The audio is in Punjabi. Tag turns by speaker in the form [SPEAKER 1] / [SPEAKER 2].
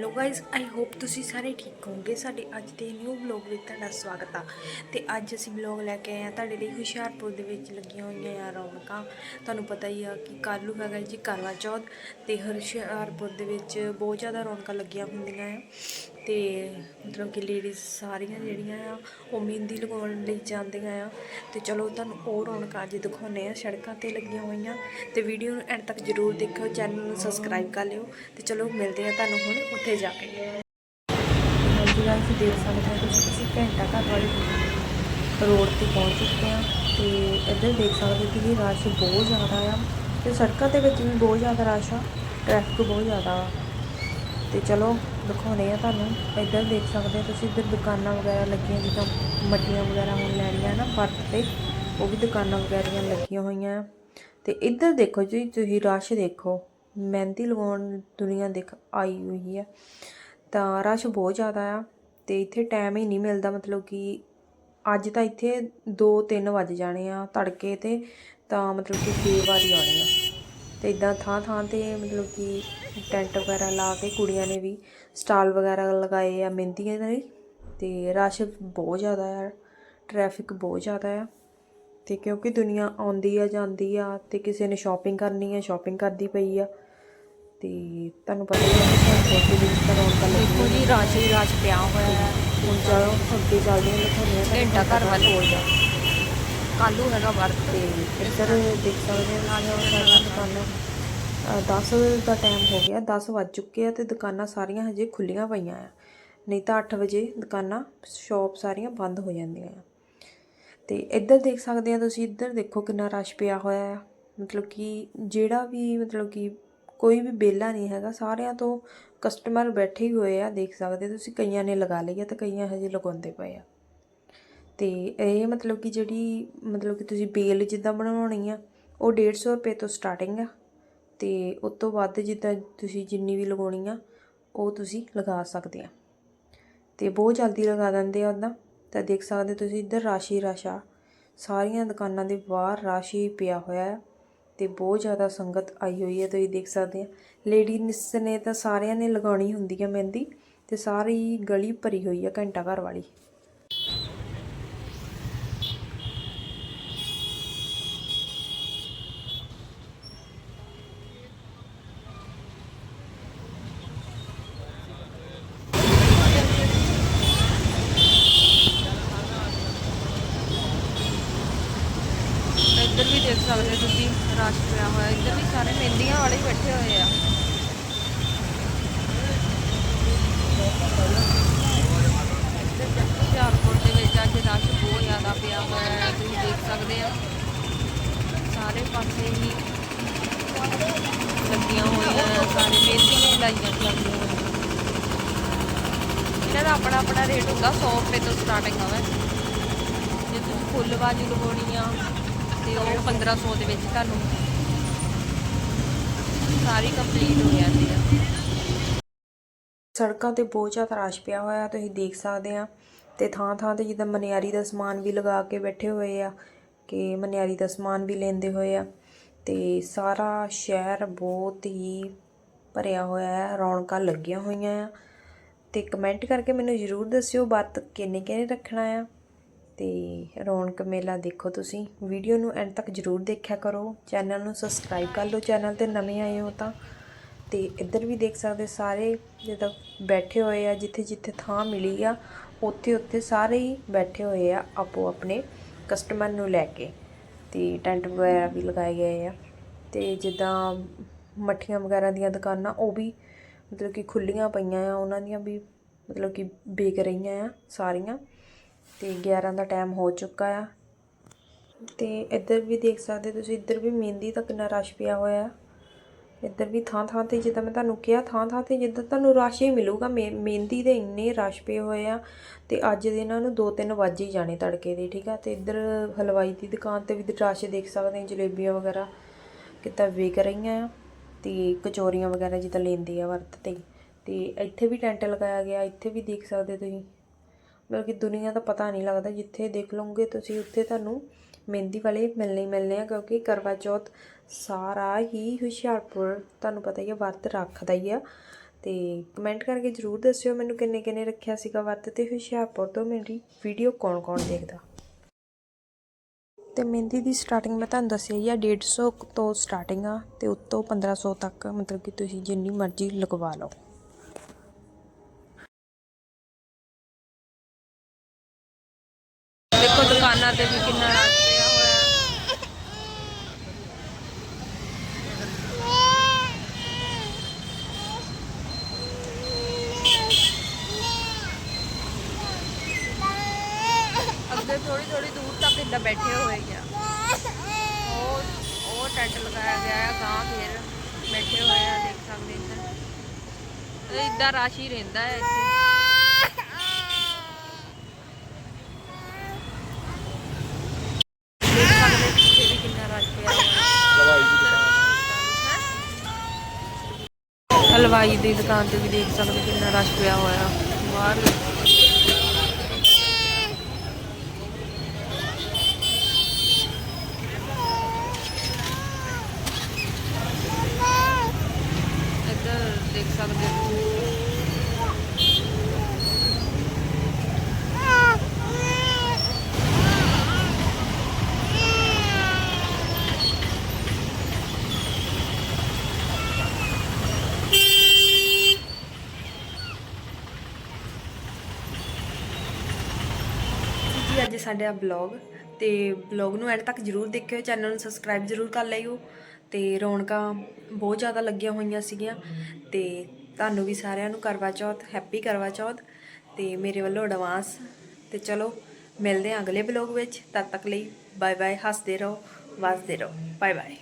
[SPEAKER 1] ਹੈਲੋ ਗਾਇਸ ਆਈ ਹੋਪ ਤੁਸੀਂ ਸਾਰੇ ਠੀਕ ਹੋਵੋਗੇ। ਸਾਡੇ ਅੱਜ ਦੇ ਨਿਊ ਵਲੌਗ ਵਿੱਚ ਤੁਹਾਡਾ ਸਵਾਗਤ ਆ। ਤੇ ਅੱਜ ਅਸੀਂ ਵਲੌਗ ਲੈ ਕੇ ਆਏ ਆ। ਤੁਹਾਡੇ ਲਈ ਹੁਸ਼ਿਆਰਪੁਰ ਦੇ ਵਿੱਚ ਲੱਗੀਆਂ ਹੋਈਆਂ ਆ ਰੌਣਕਾਂ। ਤੁਹਾਨੂੰ ਪਤਾ ਹੀ ਆ ਕਿ ਕੱਲ੍ਹ ਨੂੰ ਹੈਗਾ ਜੀ ਕਰਵਾ ਚੌਥ। ਤੇ ਹੁਸ਼ਿਆਰਪੁਰ ਦੇ ਵਿੱਚ ਬਹੁਤ ਜ਼ਿਆਦਾ ਰੌਣਕਾਂ ਲੱਗੀਆਂ ਹੁੰਦੀਆਂ ਆ। ਅਤੇ ਮਤਲਬ ਕਿ ਲੇਡੀਜ਼ ਸਾਰੀਆਂ ਜਿਹੜੀਆਂ ਆ, ਉਹ ਮਹਿੰਦੀ ਲਗਾਉਣ ਲਈ ਜਾਂਦੀਆਂ ਆ। ਅਤੇ ਚਲੋ ਤੁਹਾਨੂੰ ਉਹ ਰੌਣਕਾਂ ਅੱਜ ਦਿਖਾਉਂਦੇ ਆ, ਸੜਕਾਂ ਤੇ ਲੱਗੀਆਂ ਹੋਈਆਂ। ਅਤੇ ਵੀਡੀਓ ਨੂੰ ਐਂਡ ਤੱਕ ਜਰੂਰ ਦੇਖਿਓ ਚੈਨਲ ਨੂੰ ਸਬਸਕ੍ਰਾਈਬ ਕਰ ਲਿਓ। ਅਤੇ ਚਲੋ ਮਿਲਦੇ ਆ ਤੁਹਾਨੂੰ ਹੁਣ, ਉੱਥੇ ਜਾ ਕੇ। ਹਾਂਜੀ ਗਾਇਸ ਦੇਖ ਸਕਦੇ ਹਾਂ ਤੁਸੀਂ ਅਸੀਂ ਘੰਟਾ ਘਰ ਵਾਲੇ ਰੋਡ ਤੇ ਪਹੁੰਚ ਚੁੱਕੇ ਹਾਂ ਤੇ ਇੱਧਰ ਦੇਖ ਸਕਦੇ ਹੋ ਕਿ ਰਸ਼ ਬਹੁਤ ਜ਼ਿਆਦਾ ਆ। ਤੇ ਸੜਕਾਂ ਦੇ ਵਿੱਚ ਵੀ ਬਹੁਤ ਜ਼ਿਆਦਾ ਰਸ਼ ਆ ਟ੍ਰੈਫਿਕ ਬਹੁਤ ਜ਼ਿਆਦਾ ਆ। ਤੇ ਚਲੋ ਦਿਖਾਉਂਦੇ ਆ ਤੁਹਾਨੂੰ, ਇੱਧਰ ਦੇਖ ਸਕਦੇ ਹੋ ਤੁਸੀਂ, ਇੱਧਰ ਦੁਕਾਨਾਂ ਵਗੈਰਾ ਲੱਗੀਆਂ ਜਿੱਦਾਂ ਮੱਠੀਆਂ ਵਗੈਰਾ ਹੁਣ ਲੈਣੀਆਂ ਨਾ ਵਰਤ ਤੇ, ਉਹ ਵੀ ਦੁਕਾਨਾਂ ਵਗੈਰੀਆਂ ਲੱਗੀਆਂ ਹੋਈਆਂ। ਆ ਤੇ ਇੱਧਰ ਦੇਖੋ ਜੀ, ਤੁਸੀਂ ਰਸ਼ ਦੇਖੋ, ਮਹਿੰਦੀ ਲਗਾਉਣ ਦੁਨੀਆ ਦੇਖ ਆਈ ਹੋਈ ਹੈ ਤਾਂ ਰਸ਼ ਬਹੁਤ ਜ਼ਿਆਦਾ ਆ ਤੇ ਇੱਥੇ ਟਾਈਮ ਹੀ ਨਹੀਂ ਮਿਲਦਾ, ਮਤਲਬ ਕਿ ਅੱਜ ਤਾਂ ਇੱਥੇ 2-3 ਵੱਜ ਜਾਣੇ ਆ ਤੜਕੇ ਤੇ, ਤਾਂ ਮਤਲਬ ਕਿ ਛੇ ਵਾਰੀ ਆਉਣੇ ਆ। ਤੇ ਇਦਾਂ ਥਾਂ ਥਾਂ ਤੇ ਮਤਲਬ ਕਿ ਟੈਂਟ ਵਗੈਰਾ ਲਾ ਕੇ ਕੁੜੀਆਂ ਨੇ ਵੀ ਸਟਾਲ ਵਗੈਰਾ ਲਗਾਏ ਆ ਮਹਿੰਦੀਆਂ ਦੇ ਤੇ ਰਸ਼ ਬਹੁਤ ਜ਼ਿਆਦਾ ਆ ਟ੍ਰੈਫਿਕ ਬਹੁਤ ਜ਼ਿਆਦਾ ਆ। ਤੇ ਕਿਉਂਕਿ ਦੁਨੀਆ ਆਉਂਦੀ ਆ ਜਾਂਦੀ ਆ ਤੇ ਕਿਸੇ ਨੇ ਸ਼ਾਪਿੰਗ ਕਰਨੀ ਆ ਸ਼ਾਪਿੰਗ ਕਰਦੀ ਪਈ ਆ। ਤੇ ਤੁਹਾਨੂੰ ਪਤਾ ਹੀ ਹੈ ਕਿ ਵਿੱਚ ਤਾਂ ਰੌਣਕਾਂ ਲੱਗੀਆਂ ਜੀ ਰਾਜ ਹੀ ਰਾਜ ਪਿਆ ਹੋਇਆ ਹੈ ਹੁਣ ਚਲੋ ਅੱਗੇ ਚੱਲਦੇ ਹਾਂ ਤੁਹਾਨੂੰ ਘੰਟਾ ਘਰ ਵੱਲ ਹੋ ਜਾ ਕਾਲੂ ਹੈਗਾ ਵਰਤ ਤੇ। ਇੱਧਰ ਦੇਖ ਸਕਦੇ ਹਾਂ, ਨਾਲ ਸਾਰੀਆਂ ਦੁਕਾਨਾਂ। 10 ਦਾ ਟਾਈਮ ਹੋ ਗਿਆ 10 ਵੱਜ ਚੁੱਕੇ ਆ ਤੇ ਦੁਕਾਨਾਂ ਸਾਰੀਆਂ ਹਜੇ ਖੁੱਲੀਆਂ ਪਈਆਂ ਆ। ਨਹੀਂ ਤਾਂ 8 ਵਜੇ ਦੁਕਾਨਾਂ ਸ਼ਾਪ ਸਾਰੀਆਂ ਬੰਦ ਹੋ ਜਾਂਦੀਆਂ ਆ। ਤੇ ਇੱਧਰ ਦੇਖ ਸਕਦੇ ਆ ਤੁਸੀਂ, ਇੱਧਰ ਦੇਖੋ ਕਿੰਨਾ ਰਸ਼ ਪਿਆ ਹੋਇਆ ਆ। ਮਤਲਬ ਕਿ ਜਿਹੜਾ ਵੀ, ਮਤਲਬ ਕਿ ਕੋਈ ਵੀ ਬੇਲਾ ਨਹੀਂ ਹੈਗਾ, ਸਾਰਿਆਂ ਤੋਂ ਕਸਟਮਰ ਬੈਠੇ ਹੀ ਹੋਏ ਆ, ਦੇਖ ਸਕਦੇ ਤੁਸੀਂ, ਕਈਆਂ ਨੇ ਲਗਾ ਲਈ ਆ ਤੇ ਕਈਆਂ ਹਜੇ ਲਗਾਉਂਦੇ ਪਏ ਆ। ਅਤੇ ਇਹ ਮਤਲਬ ਕਿ ਜਿਹੜੀ ਮਤਲਬ ਕਿ ਤੁਸੀਂ ਬੇਲ ਜਿੱਦਾਂ ਬਣਵਾਉਣੀ ਆ, ਉਹ 150 ਰੁਪਏ ਤੋਂ ਸਟਾਰਟਿੰਗ ਆ। ਅਤੇ ਉਸ ਤੋਂ ਵੱਧ ਜਿੱਦਾਂ ਤੁਸੀਂ ਜਿੰਨੀ ਵੀ ਲਗਾਉਣੀ ਆ, ਉਹ ਤੁਸੀਂ ਲਗਾ ਸਕਦੇ ਆ। ਤੇ ਬਹੁਤ ਜਲਦੀ ਲਗਾ ਦਿੰਦੇ ਆ ਉੱਦਾਂ ਤਾਂ ਦੇਖ ਸਕਦੇ ਤੁਸੀਂ ਇੱਧਰ ਰਾਸ਼ੀ ਰਾਸ਼ਾ, ਸਾਰੀਆਂ ਦੁਕਾਨਾਂ ਦੇ ਬਾਹਰ ਰਾਸ਼ੀ ਪਿਆ ਹੋਇਆ ਹੈ ਤੇ ਬਹੁਤ ਜ਼ਿਆਦਾ ਸੰਗਤ ਆਈ ਹੋਈ ਹੈ ਤੁਸੀਂ ਦੇਖ ਸਕਦੇ ਆ। ਲੇਡੀਜ਼ ਨੇ ਤਾਂ ਸਾਰਿਆਂ ਨੇ ਲਗਾਉਣੀ ਹੁੰਦੀ ਹੈ ਮਹਿੰਦੀ, ਤੇ ਸਾਰੀ ਗਲੀ ਭਰੀ ਹੋਈ ਹੈ ਘੰਟਾ ਘਰ ਵਾਲੀ
[SPEAKER 2] ਇੱਧਰ ਵੀ ਦੇਖ ਸਕਦੇ ਤੁਸੀਂ, ਰਸ਼ ਪਿਆ ਹੋਇਆ, ਇੱਧਰ ਵੀ ਸਾਰੇ ਮਹਿੰਦੀਆਂ ਵਾਲੇ ਹੀ ਬੈਠੇ ਹੋਏ ਆ। ਹੁਸ਼ਿਆਰਪੁਰ ਦੇ ਵਿੱਚ ਅੱਜ ਰਸ਼ ਬਹੁਤ ਜ਼ਿਆਦਾ ਪਿਆ ਹੋਇਆ ਹੈ, ਤੁਸੀਂ ਦੇਖ ਸਕਦੇ ਆ। ਸਾਰੇ ਪਾਸੇ ਹੀ ਲੱਗੀਆਂ ਹੋਈਆਂ ਸਾਰੇ ਮਹਿੰਦੀਆਂ ਹੀ ਲਾਈਆਂ ਜਾਂਦੀਆਂ ਇਹਨਾਂ ਦਾ ਆਪਣਾ ਆਪਣਾ ਰੇਟ ਹੁੰਦਾ 100 ਰੁਪਏ ਤੋਂ ਸਟਾਰਟਿੰਗ ਆਵੇ ਜੇ ਤੁਸੀਂ ਫੁੱਲ ਬਾਜੀ ਲਗਾਉਣੀ ਆ ਤੇ ਉਹ 1500 ਦੇ ਵਿੱਚ ਤੁਹਾਨੂੰ ਸਾਰੀ ਕੰਪਲੀਟ ਹੋ ਜਾਂਦੀ ਆ।
[SPEAKER 1] ਸੜਕਾਂ ਤੇ ਬਹੁਤ ਜ਼ਿਆਦਾ ਰਸ਼ ਪਿਆ ਹੋਇਆ, ਤੁਸੀਂ ਦੇਖ ਸਕਦੇ ਆ। ਤੇ ਥਾਂ ਥਾਂ ਤੇ ਜਿੱਦਾਂ ਮਨਿਆਰੀ ਦਾ ਸਮਾਨ ਵੀ ਲਗਾ ਕੇ ਬੈਠੇ ਹੋਏ ਆ, ਕਿ ਮਨਿਆਰੀ ਦਾ ਸਮਾਨ ਵੀ ਲੈਂਦੇ ਹੋਏ ਆ। ਤੇ ਸਾਰਾ ਸ਼ਹਿਰ ਬਹੁਤ ਹੀ ਭਰਿਆ ਹੋਇਆ ਹੈ ਰੌਣਕਾਂ ਲੱਗੀਆਂ ਹੋਈਆਂ ਆ। ਤੇ ਕਮੈਂਟ ਕਰਕੇ ਮੈਨੂੰ ਜ਼ਰੂਰ ਦੱਸਿਓ ਵਰਤ ਕਿੰਨੇ ਕਿੰਨੇ ਰੱਖਣਾ ਆ। ਅਤੇ ਰੌਣਕ ਮੇਲਾ ਦੇਖੋ ਤੁਸੀਂ। ਵੀਡੀਓ ਨੂੰ ਐਂਡ ਤੱਕ ਜ਼ਰੂਰ ਦੇਖਿਆ ਕਰੋ। ਚੈਨਲ ਨੂੰ ਸਬਸਕ੍ਰਾਈਬ ਕਰ ਲਓ। ਚੈਨਲ ਤੇ ਨਵੇਂ ਆਏ ਹੋ ਤਾਂ। ਤੇ ਇੱਧਰ ਵੀ ਦੇਖ ਸਕਦੇ ਸਾਰੇ ਜਿੱਦਾਂ ਬੈਠੇ ਹੋਏ ਆ, ਜਿੱਥੇ ਜਿੱਥੇ ਥਾਂ ਮਿਲੀ ਆ, ਉੱਥੇ ਉੱਥੇ ਸਾਰੇ ਹੀ ਬੈਠੇ ਹੋਏ ਆ ਆਪੋ ਆਪਣੇ ਕਸਟਮਰ ਨੂੰ ਲੈ ਕੇ। ਤੇ ਟੈਂਟ ਵਗੈਰਾ ਵੀ ਲਗਾਏ ਗਏ ਆ। ਤੇ ਜਿੱਦਾਂ ਮੱਠੀਆਂ ਵਗੈਰਾ ਦੀਆਂ ਦੁਕਾਨਾਂ, ਉਹ ਵੀ ਮਤਲਬ ਕਿ ਖੁੱਲੀਆਂ ਪਈਆਂ ਆ। ਉਹਨਾਂ ਦੀਆਂ ਵੀ ਮਤਲਬ ਕਿ ਵਿਕ ਰਹੀਆਂ ਆ ਸਾਰੀਆਂ। ਤੇ 11 ਦਾ ਟਾਈਮ ਹੋ ਚੁੱਕਾ ਆ। ਤੇ ਇੱਧਰ ਵੀ ਦੇਖ ਸਕਦੇ ਤੁਸੀਂ, ਇੱਧਰ ਵੀ ਮਹਿੰਦੀ ਦਾ ਕਿੰਨਾ ਰਸ਼ ਪਿਆ ਹੋਇਆ। ਇੱਧਰ ਵੀ ਥਾਂ ਥਾਂ ਤੇ ਜਿੱਦਾਂ ਮੈਂ ਤੁਹਾਨੂੰ ਕਿਹਾ ਥਾਂ ਥਾਂ ਤੇ ਜਿੱਦਾਂ ਤੁਹਾਨੂੰ ਰਸ਼ ਹੀ ਮਿਲੂਗਾ, ਮਹਿ- ਮਹਿੰਦੀ ਦੇ ਇੰਨੇ ਰਸ਼ ਪਏ ਹੋਏ ਆ। ਤੇ ਅੱਜ ਦੇ ਇਹਨਾਂ ਨੂੰ 2-3 ਵੱਜ ਹੀ ਜਾਣੇ ਤੜਕੇ ਦੇ, ਠੀਕ ਆ? ਤੇ ਇੱਧਰ ਹਲਵਾਈ ਦੀ ਦੁਕਾਨ ਤੇ ਵੀ ਰਸ਼ ਦੇਖ ਸਕਦੇ ਆ ਜਲੇਬੀਆਂ ਵਗੈਰਾ ਕਿੱਦਾਂ ਵਿਕ ਰਹੀਆਂ ਆ। ਤੇ ਕਚੋਰੀਆਂ ਵਗੈਰਾ ਜਿੱਦਾਂ ਲੈਂਦੀ ਆ ਵਰਤ ਤੇ। ਤੇ ਇੱਥੇ ਵੀ ਟੈਂਟ ਲਗਾਇਆ ਗਿਆ, ਇੱਥੇ ਵੀ ਦੇਖ ਸਕਦੇ ਤੁਸੀਂ। ਮਤਲਬ ਕਿ ਦੁਨੀਆ ਦਾ ਪਤਾ ਨਹੀਂ ਲੱਗਦਾ, ਜਿੱਥੇ ਦੇਖ ਲਓਗੇ ਤੁਸੀਂ, ਉੱਥੇ ਤੁਹਾਨੂੰ ਮਹਿੰਦੀ ਵਾਲੇ ਮਿਲਣੇ ਹੀ ਮਿਲਣੇ ਆ, ਕਿਉਂਕਿ ਕਰਵਾ ਚੌਥ ਸਾਰਾ ਹੀ ਹੁਸ਼ਿਆਰਪੁਰ ਤੁਹਾਨੂੰ ਪਤਾ ਹੀ ਹੈ ਵਰਤ ਰੱਖਦਾ ਹੀ ਆ। ਤੇ ਕਮੈਂਟ ਕਰਕੇ ਜਰੂਰ ਦੱਸਿਓ ਮੈਨੂੰ ਕਿੰਨੇ ਕਿੰਨੇ ਰੱਖਿਆ ਸੀਗਾ ਵਰਤ ਤੇ ਹੁਸ਼ਿਆਰਪੁਰ ਤੋਂ ਮੇਰੀ ਵੀਡੀਓ ਕੌਣ ਕੌਣ ਦੇਖਦਾ। ਤੇ ਮਹਿੰਦੀ ਦੀ ਸਟਾਰਟਿੰਗ ਮੈਂ ਤੁਹਾਨੂੰ ਦੱਸਿਆ ਹੀ ਆ 150 ਤੋਂ ਸਟਾਰਟਿੰਗ ਆ, ਤੇ ਉੱਤੋਂ 1500 ਤੱਕ ਮਤਲਬ ਕਿ ਤੁਸੀਂ ਜਿੰਨੀ ਮਰਜ਼ੀ ਲਗਵਾ ਲਓ
[SPEAKER 2] ਦੇਖੋ ਦੁਕਾਨਾਂ ਤੇ ਵੀ ਕਿੰਨਾ ਰਸ਼ ਪਿਆ ਹੋਇਆ ਹੈ। ਅੱਗੇ ਥੋੜੀ ਥੋੜੀ ਇੱਦਾਂ ਬੈਠੇ ਹੋਏ ਆ। ਉਹ ਉਹ ਟੈਂਟ ਲਗਾਇਆ ਗਿਆ ਹੈ ਗਾਂ ਫਿਰ ਬੈਠੇ ਹੋਏ ਆ ਦੇਖ ਸਕਦੇ ਇੱਧਰ ਇੱਦਾਂ ਰਸ਼ ਹੀ ਰਹਿੰਦਾ ਹੈ ਇੱਥੇ। ਹਲਵਾਈ ਦੀ ਦੁਕਾਨ। ਤੇ ਵੀ ਦੇਖ ਸਕਦੇ ਕਿੰਨਾ ਰਸ਼ ਪਿਆ ਹੋਇਆ। ਬਾਹਰ ਇੱਧਰ ਦੇਖ ਸਕਦੇ ਹੋ
[SPEAKER 1] ਜੀ ਅੱਜ ਸਾਡਾ ਬਲੌਗ ਤੇ ਬਲੌਗ ਨੂੰ ਐਂਡ ਤੱਕ ਜਰੂਰ ਦੇਖਿਓ, ਚੈਨਲ ਨੂੰ ਸਬਸਕ੍ਰਾਈਬ ਜਰੂਰ ਕਰ ਲਿਓ ਤੇ ਰੌਣਕਾਂ ਬਹੁਤ ਜ਼ਿਆਦਾ ਲੱਗੀਆਂ ਹੋਈਆਂ ਸੀਗੀਆਂ ਤੇ ਤੁਹਾਨੂੰ ਵੀ ਸਾਰਿਆਂ ਨੂੰ ਕਰਵਾ ਚੌਥ, ਹੈਪੀ ਕਰਵਾ ਚੌਥ ਤੇ ਮੇਰੇ ਵੱਲੋਂ ਐਡਵਾਂਸ ਤੇ ਚਲੋ ਮਿਲਦੇ ਹਾਂ ਅਗਲੇ ਬਲੌਗ ਵਿੱਚ, ਤਦ ਤੱਕ ਲਈ ਬਾਏ ਬਾਏ ਹੱਸਦੇ ਰਹੋ, ਵਸਦੇ ਰਹੋ ਬਾਏ ਬਾਏ